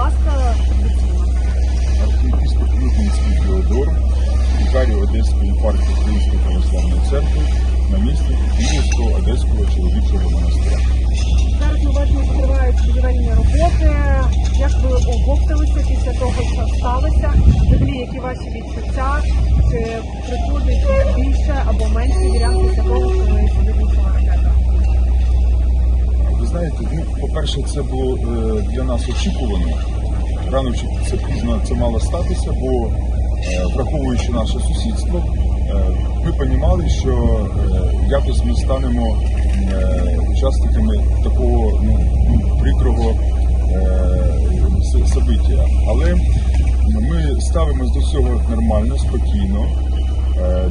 ласка, офіційно. Архієпископ Лютинський Теодор, вікарій Одеської єпархії Української православної церкви на місці Київського Одеського чоловічого монастиря. Зараз ми бачимо, що тривають будівельні роботи. Як ви оговталися після того, що сталося? Взагалі, які ваші відчуття? Чи приходить більше або менше вірян після того, по-перше, це було е, для нас очікувано. Рано чи це пізно це мало статися, бо е, враховуючи наше сусідство, е, ми розуміли, що якось ми станемо учасниками такого ну, прикрого собиття. Але ми ставимось до цього нормально, спокійно.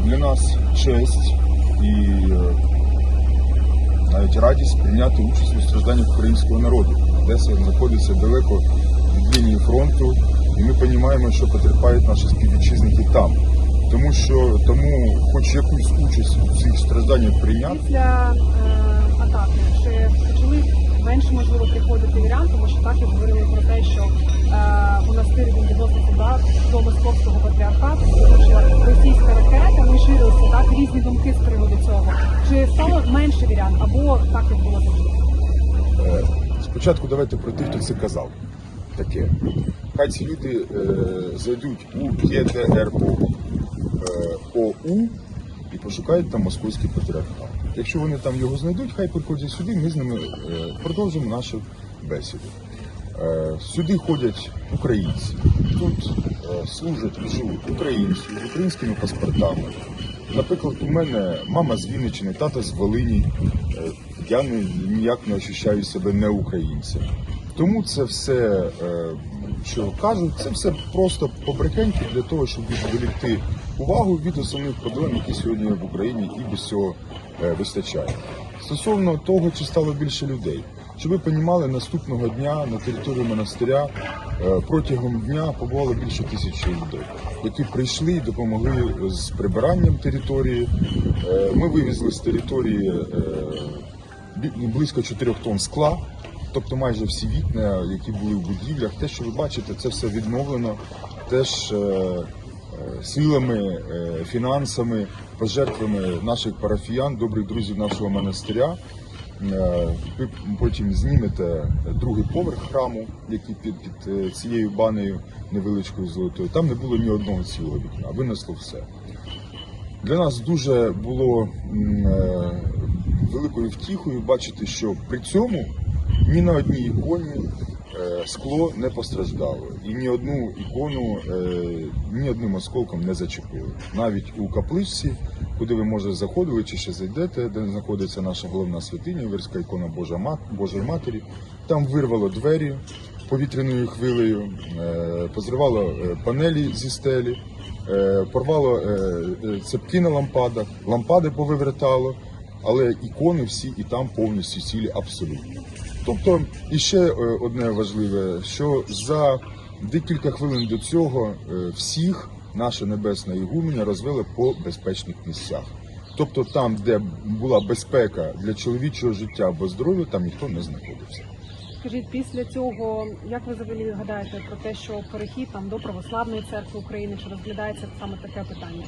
Для нас честь і навіть радість прийняти участь у стражданнях українського народу. Одеса знаходиться далеко від лінії фронту, і ми розуміємо, що потерпають наші співвітчизники там. Тому що тому, хоч якусь участь у цих стражданнях прийняти, Після е, атаки чи почали менше можливо приходити вірян, тому що так і говорили про те, що е, монастир він відноситься да, до московського патріархату, тому що російська ракета вони ширилися так різні думки з приводу цього. Чи стало менше вірян або так як було завжди? Е, Спочатку давайте про тих, хто це казав. Таке. Хай ці люди е, зайдуть у ЄТРО е, ОУ і пошукають там московський патріархат. Якщо вони там його знайдуть, хай приходять сюди, ми з ними е, продовжимо нашу бесіду. Е, сюди ходять українці. Тут е, служать і живуть українці з українськими паспортами. Наприклад, у мене мама з Вінниччини, тата з Волині. Е, Я ні- ніяк не ощущаю себе не українцем. Тому це все, е, що кажуть, це все просто побрехеньки для того, щоб відволікти увагу від основних проблем, які сьогодні в Україні і без цього е, вистачає. Стосовно того, чи стало більше людей, щоб ви розуміли, наступного дня на території монастиря е, протягом дня побувало більше тисячі людей, які прийшли і допомогли з прибиранням території. Е, Ми вивезли з території е, близько 4 тонн скла. Тобто майже всі вікна, які були в будівлях, те, що ви бачите, це все відновлено теж силами, фінансами, пожертвами наших парафіян, добрих друзів нашого монастиря. Е, Ви потім знімете другий поверх храму, який під, під е, цією банею невеличкою золотою. Там не було ні одного цілого вікна, винесло все. Для нас дуже було е, великою втіхою бачити, що при цьому ні на одній іконі скло не постраждало, і ні одну ікону ні одним осколком не зачепили. Навіть у капличці, куди ви може заходили чи ще зайдете, де знаходиться наша головна святиня, Іверська ікона Божа Божої Матері, там вирвало двері повітряною хвилею, е, позривало е, панелі зі стелі. Е, порвало цепки на лампадах, лампади повивертало, але ікони всі і там повністю цілі абсолютно. Тобто, і ще одне важливе, що за декілька хвилин до цього всіх наша небесна ігуменя розвела по безпечних місцях. Тобто там, де була безпека для чоловічого життя або здоров'я, там ніхто не знаходився. Скажіть, після цього, як ви взагалі гадаєте про те, що перехід там до православної церкви України, чи розглядається саме таке питання?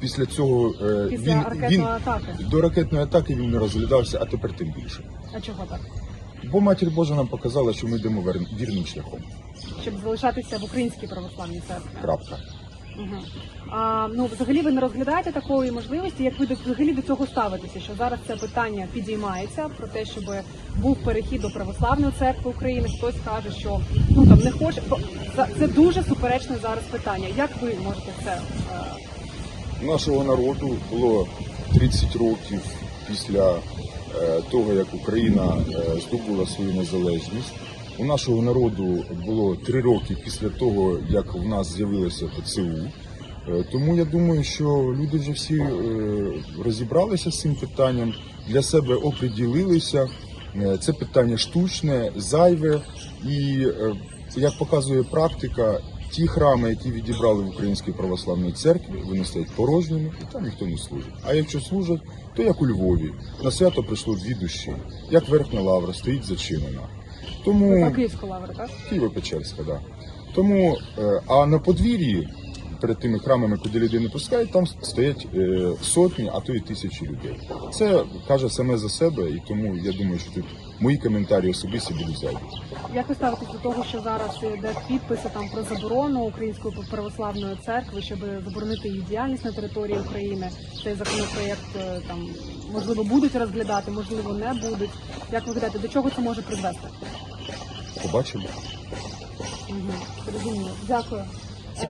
Після цього е, Після він, ракетної він атаки? до ракетної атаки він не розглядався, а тепер тим більше. А чого так? Бо матір Божа нам показала, що ми йдемо вірним шляхом. Щоб залишатися в українській православній церкві? Крапка. Угу. А, ну, взагалі ви не розглядаєте такої можливості, як ви взагалі до цього ставитеся, що зараз це питання підіймається про те, щоб був перехід до православної церкви України. Хтось каже, що ну там не хоче. Це дуже суперечне зараз питання. Як ви можете це? е, нашого народу було 30 років після е, того, як Україна е, здобула свою незалежність. У нашого народу було 3 роки після того, як в нас з'явилося ПЦУ. Е, Тому я думаю, що люди вже всі е, розібралися з цим питанням, для себе оприділилися. Е, Це питання штучне, зайве, і як показує практика, ті храми, які відібрали в Українській православній церкві, вони стоять порожніми, і там ніхто не служить. А якщо служать, то як у Львові, на свято прийшло дві душі, як верхня лавра стоїть зачинена. Тому про лавра, так? Києво-Печерська, да. Тому, е, а на подвір'ї, перед тими храмами, куди людей не пускають, там стоять е, сотні, а то й тисячі людей. Це каже саме за себе, і тому я думаю, що тут мої коментарі особисті будуть зайві. Як ви ставитесь до того, що зараз йде підписи там про заборону Української православної церкви, щоб заборонити її діяльність на території України? Цей законопроєкт е, там можливо будуть розглядати, можливо, не будуть. Як ви гадаєте, до чого це може призвести? Побачимо. Угу. Зрозуміло. Дякую.